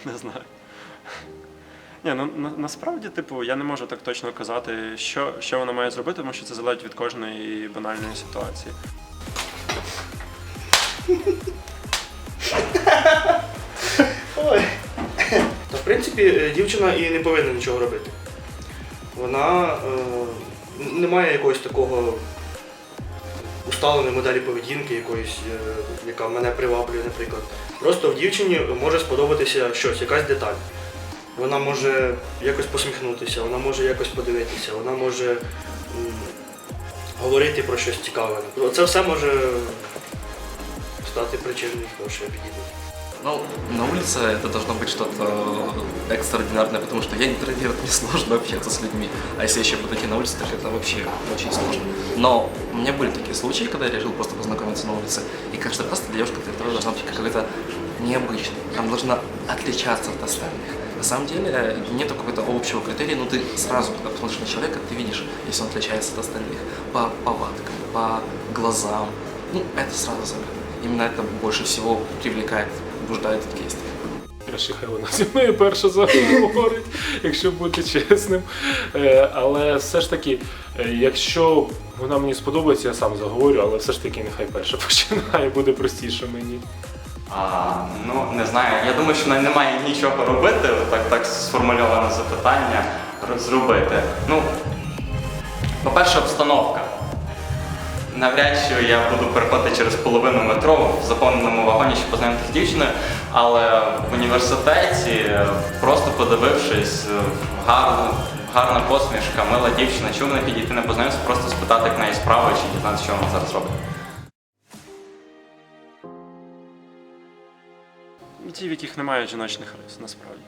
Не знаю. Ні, ну на, насправді, типу, я не можу так точно казати, що, що вона має зробити, тому що це залежить від кожної банальної ситуації. Ой. Та в принципі, дівчина і не повинна нічого робити. Вона е, не має якогось такого усталеної моделі поведінки, якоїсь, е, яка мене приваблює, наприклад. Просто в дівчині може сподобатися щось, якась деталь. Вона може якось посміхнутися, вона може якось подивитися, вона може говорити про щось цікаве. Це все може стати причиною того, що я підійду. Ну, на улице это должно быть что-то экстраординарное, потому что я интроверт, мне сложно общаться с людьми. А если еще подойти на улицу, так это вообще очень сложно. Но у меня были такие случаи, когда я решил просто познакомиться на улице. И каждый раз эта девушка для этого должна быть какой-то необычной. Она должна отличаться от остальных. На самом деле нет какого-то общего критерия, но ты сразу, когда посмотришь на человека, ты видишь, если он отличается от остальных. По повадкам, по глазам. Ну, это сразу заметно. Именно это больше всего привлекает, от действия. Краще хай зі мною перша заговорить, якщо бути чесним. Е, Але все ж таки, е, якщо вона мені сподобається, я сам заговорю, але все ж таки нехай перша починає, буде простіше мені. А, ну, не знаю. Я думаю, що не- немає нічого робити, так, так сформульоване запитання зробити. Ну, по-перше, обстановка. Навряд чи я буду переходити через половину метро в заповненому вагоні, щоб познайомитися з дівчиною, але в університеті, е, просто подивившись, е, гарна, гарна посмішка, мила дівчина, чому не підійти не познайомитися, просто спитати, як неї справи, чи дізнатися, що вона зараз робить. Ті, в яких немає жіночних рис, насправді.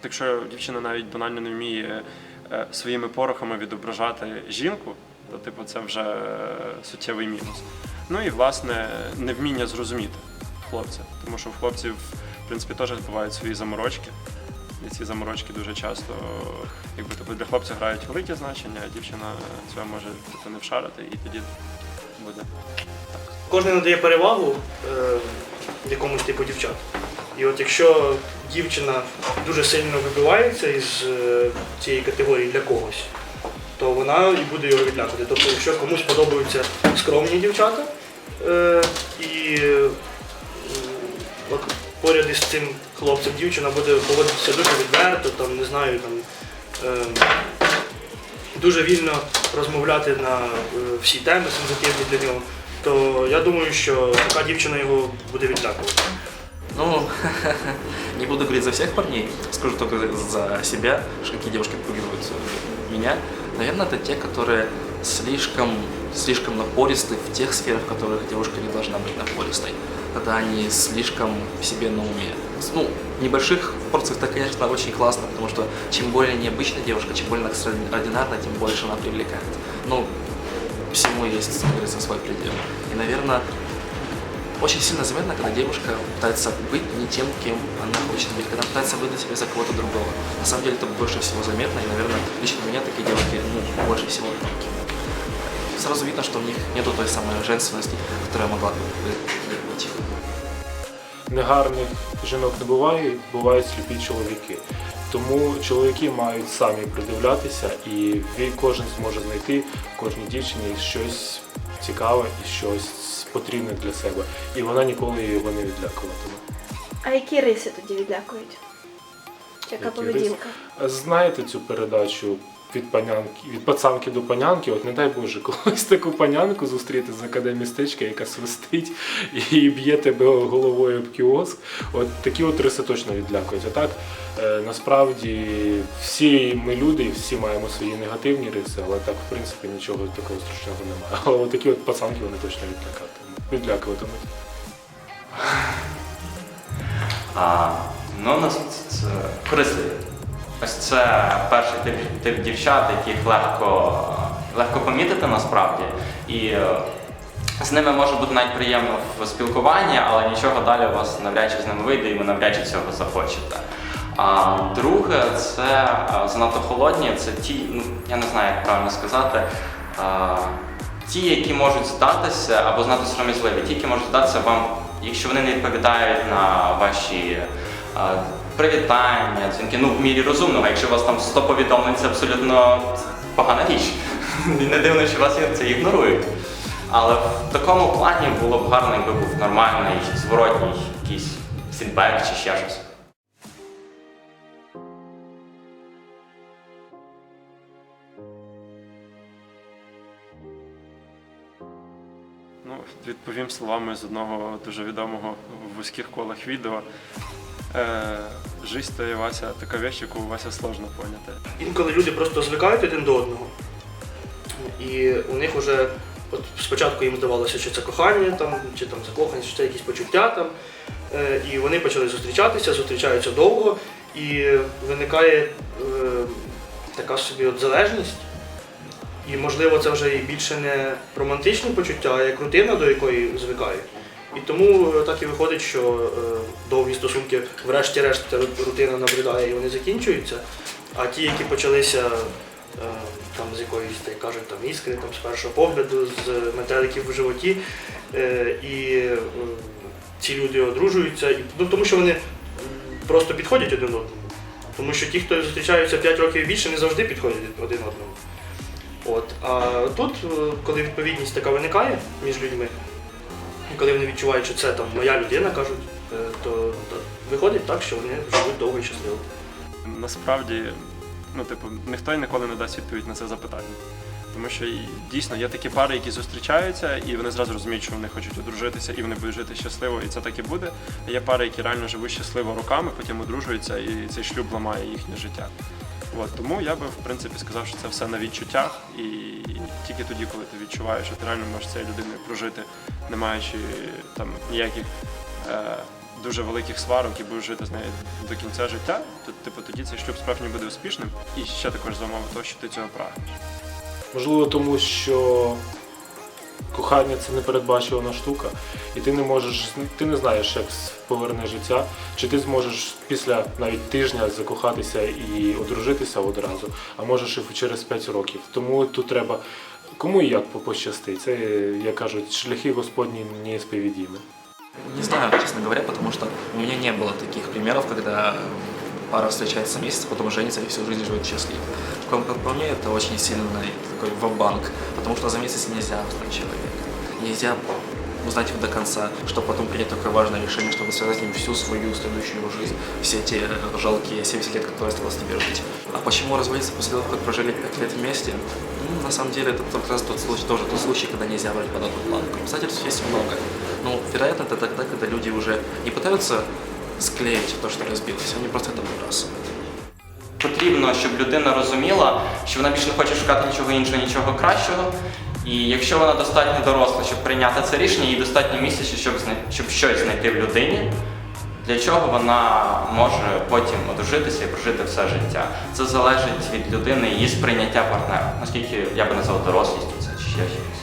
Так що дівчина навіть банально не вміє е, своїми порохами відображати жінку, то типу це вже суттєвий мінус. Ну і власне невміння зрозуміти хлопця, тому що в хлопців в принципі теж бувають свої заморочки. І ці заморочки дуже часто, якби тобто для хлопця грають велике значення, а дівчина цього може типу, не вшарити, і тоді буде Кожен надає перевагу е, якомусь типу дівчат. І от якщо дівчина дуже сильно вибивається із е, цієї категорії для когось, то вона і буде його відлякувати. Тобто, якщо комусь подобаються скромні дівчата, е, і м, от поряд із цим хлопцем дівчина буде поводитися дуже відверто, там, не знаю, там, е, дуже вільно розмовляти на е, всі теми сенситивні для нього, то я думаю, що така дівчина його буде відлякувати. Ну, не буду говорить за всех парней, скажу только за себя, что какие девушки отпугивают меня. Наверное, это те, которые слишком, слишком напористы в тех сферах, в которых девушка не должна быть напористой. Когда они слишком себе на уме. Ну, в небольших порциях это, конечно, очень классно, потому что чем более необычная девушка, чем более экстраординарная, тем больше она привлекает. Ну, всему есть, как говорится, свой предел. И, наверное, очень сильно заметно, когда девушка пытается быть не тем, кем она хочет быть, когда пытается выдать себя за кого-то другого. На самом деле это больше всего заметно, и, наверное, лично у меня такие девушки ну, больше всего тонкие. Сразу видно, что у них нету той самой женственности, которая могла бы быть. Негарних жінок не буває, бувають сліпі чоловіки. Тому чоловіки мають самі придивлятися, і він кожен зможе знайти в кожній дівчині щось цікаве і щось потрібне для себе. І вона ніколи його не відлякуватиме. А які риси тоді відлякують? Яка Які поведінка? Знаєте цю передачу від панянки, від пацанки до панянки? От не дай Боже, колись таку панянку зустріти з академістечка, яка свистить і б'є тебе головою об кіоск. От такі от риси точно відлякують. А так е, насправді всі ми люди, всі маємо свої негативні риси, але так в принципі нічого такого страшного немає. Але от такі от пацанки вони точно відлякатимуть. Відлякуватимуть. А, ну, нас це корисливі. Ось це перший тип, тип дівчат, яких легко, легко помітити насправді. І е, з ними може бути навіть приємно в спілкуванні, але нічого далі у вас навряд чи з ними вийде, і ви навряд чи цього захочете. А друге, це е, занадто холодні, це ті, ну я не знаю, як правильно сказати. е, Ті, які можуть здатися або знати сором'язливі, ті, які можуть здатися вам, якщо вони не відповідають на ваші е, привітання, дзвінки, ну в мірі розумного. Якщо у вас там 100 повідомлень, це абсолютно погана річ. Не дивно, що вас це ігнорують. Але в такому плані було б гарно, якби був нормальний, зворотній якийсь фідбек чи ще щось. Відповім словами з одного дуже відомого в вузьких колах відео. Е, Жизнь то Вася така вещь, яку Вася сложно поняти. Інколи люди просто звикають один до одного. І у них вже от спочатку їм здавалося, що це кохання, там, чи там закоханість, чи це якісь почуття там. Е, І вони почали зустрічатися, зустрічаються довго, і виникає е, така собі от залежність. І можливо це вже і більше не романтичні почуття, а як рутина, до якої звикають. І тому е, так і виходить, що е, довгі стосунки, врешті-решт, рутина набридає і вони закінчуються. А ті, які почалися е, там з якоїсь, так кажуть, там іскри, там з першого погляду, з метеликів в животі, і ці люди одружуються, ну, тому що вони просто підходять один одному. Тому що ті, хто зустрічаються 5 років і більше, не завжди підходять один одному. От. А тут, е, коли відповідність така виникає між людьми, коли вони відчувають, що це там моя людина, кажуть, е, то, то виходить так, що вони живуть довго і щасливо. Насправді, ну, типу, ніхто й ніколи не дасть відповідь на це запитання. Тому що дійсно є такі пари, які зустрічаються, і вони зразу розуміють, що вони хочуть одружитися, і вони будуть жити щасливо, і це так і буде. А є пари, які реально живуть щасливо роками, потім одружуються, і цей шлюб ламає їхнє життя. От, тому я би в принципі сказав, що це все на відчуттях, і тільки тоді, коли ти відчуваєш, що ти реально можеш цією людиною прожити, не маючи там ніяких е, дуже великих сварок і будеш жити з нею до кінця життя, то типу тоді цей шлюб справді буде успішним. І ще також за умови того, що ти цього прагнеш. Можливо, тому що кохання це непередбачувана штука, і ти не можеш, ти не знаєш, як поверне життя, чи ти зможеш після навіть тижня закохатися і одружитися одразу, а можеш і через 5 років. Тому тут треба кому і як пощастить. Це, як кажуть, шляхи Господні несповідімі. Не знаю, честно говоря, потому что у меня не было таких примеров, когда пара встречается месяц, потом женится и всю жизнь живет счастливо. Как как по мне, это очень сильный такой ва-банк, потому что за месяц нельзя узнать человека. Нельзя узнать его до конца, чтобы потом принять такое важное решение, чтобы связать с ним всю свою следующую жизнь, все те жалкие 70 лет, которые осталось тебе жить. А почему разводиться после того, как прожили 5 лет вместе? Ну, на самом деле, это как раз тот случай, тоже тот случай, когда нельзя брать под одну планку. Обстоятельств есть много. Но, вероятно, это тогда, когда люди уже не пытаются склеить то, что разбилось, они просто это выбрасывают. Потрібно, щоб людина розуміла, що вона більше не хоче шукати нічого іншого, нічого кращого. І якщо вона достатньо доросла, щоб прийняти це рішення, їй достатньо місяця, щоб, знай- щоб щось знайти в людині, для чого вона може потім одружитися і прожити все життя. Це залежить від людини, її сприйняття партнера. Наскільки я би назвав дорослістю це чи ще щось.